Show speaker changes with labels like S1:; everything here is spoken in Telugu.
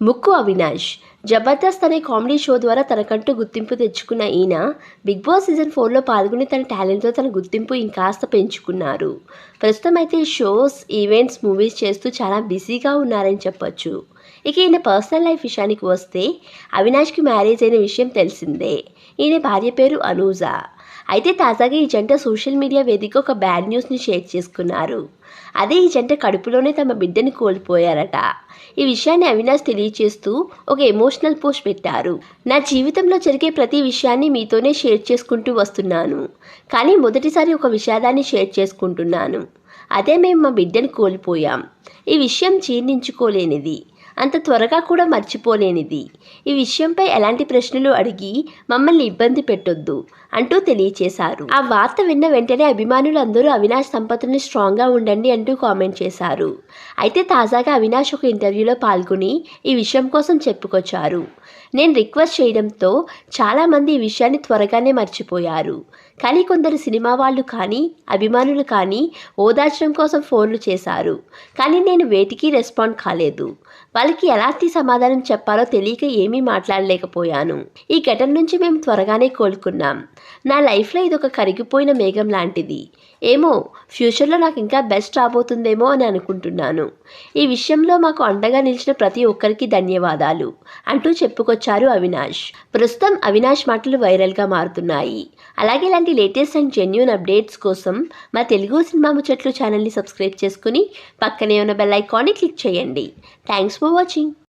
S1: ముక్కు అవినాష్. జబర్దస్త్ అనే కామెడీ షో ద్వారా తనకంటూ గుర్తింపు తెచ్చుకున్న ఈయన బిగ్ బాస్ సీజన్ ఫోర్లో పాల్గొని తన టాలెంట్తో తన గుర్తింపు ఇంకాస్త పెంచుకున్నారు. ప్రస్తుతం అయితే షోస్ ఈవెంట్స్ మూవీస్ చేస్తూ చాలా బిజీగా ఉన్నారని చెప్పొచ్చు. ఇక ఈయన పర్సనల్ లైఫ్ విషయానికి వస్తే అవినాష్కి మ్యారేజ్ అయిన విషయం తెలిసిందే. ఈయన భార్య పేరు అనూజ. అయితే తాజాగా ఈ జంట సోషల్ మీడియా వేదిక ఒక బ్యాడ్ న్యూస్ని షేర్ చేసుకున్నారు. అదే ఈ జంట కడుపులోనే తమ బిడ్డని కోల్పోయారట. ఈ విషయాన్ని అవినాష్ తెలియచేస్తూ ఒక ఎమోషనల్ పోస్ట్ పెట్టారు. నా జీవితంలో జరిగే ప్రతి విషయాన్ని మీతోనే షేర్ చేసుకుంటూ వస్తున్నాను. కానీ మొదటిసారి ఒక విషాదాన్ని షేర్ చేసుకుంటున్నాను. అదే మేము మా బిడ్డని కోల్పోయాం. ఈ విషయం జీర్ణించుకోలేనిది. అంత త్వరగా కూడా మర్చిపోలేనిది. ఈ విషయంపై ఎలాంటి ప్రశ్నలు అడిగి మమ్మల్ని ఇబ్బంది పెట్టొద్దు అంటూ తెలియచేశారు. ఆ వార్త విన్న వెంటనే అభిమానులు అందరూ అవినాష్ సంపత్తుని స్ట్రాంగ్గా ఉండండి అంటూ కామెంట్ చేశారు. అయితే తాజాగా అవినాష్ ఒక ఇంటర్వ్యూలో పాల్గొని ఈ విషయం కోసం చెప్పుకొచ్చారు. నేను రిక్వెస్ట్ చేయడంతో చాలామంది ఈ విషయాన్ని త్వరగానే మర్చిపోయారు. కానీ కొందరు సినిమా వాళ్ళు కానీ అభిమానులు కానీ ఓదార్చడం కోసం ఫోన్లు చేశారు. కానీ నేను వేటికి రెస్పాండ్ కాలేదు. వాళ్ళ వాళ్ళకి ఎలాంటి సమాధానం చెప్పాలో తెలియక ఏమీ మాట్లాడలేకపోయాను. ఈ ఘటన నుంచి మేము త్వరగానే కోలుకున్నాం. నా లైఫ్లో ఇది ఒక కరిగిపోయిన మేఘం లాంటిది. ఏమో ఫ్యూచర్లో నాకు ఇంకా బెస్ట్ రాబోతుందేమో అని అనుకుంటున్నాను. ఈ విషయంలో మాకు అండగా నిలిచిన ప్రతి ఒక్కరికి ధన్యవాదాలు. అంటూ చెప్పుకొచ్చారు అవినాష్. ప్రస్తుతం అవినాష్ మాటలు వైరల్గా మారుతున్నాయి. అలాగే ఇలాంటి లేటెస్ట్ అండ్ జెన్యున్ అప్డేట్స్ కోసం మా తెలుగు సినిమా ముచ్చట్లు ఛానల్ని సబ్స్క్రైబ్ చేసుకుని పక్కనే ఉన్న బెల్ ఐకాన్ని క్లిక్ చేయండి. Thanks for watching.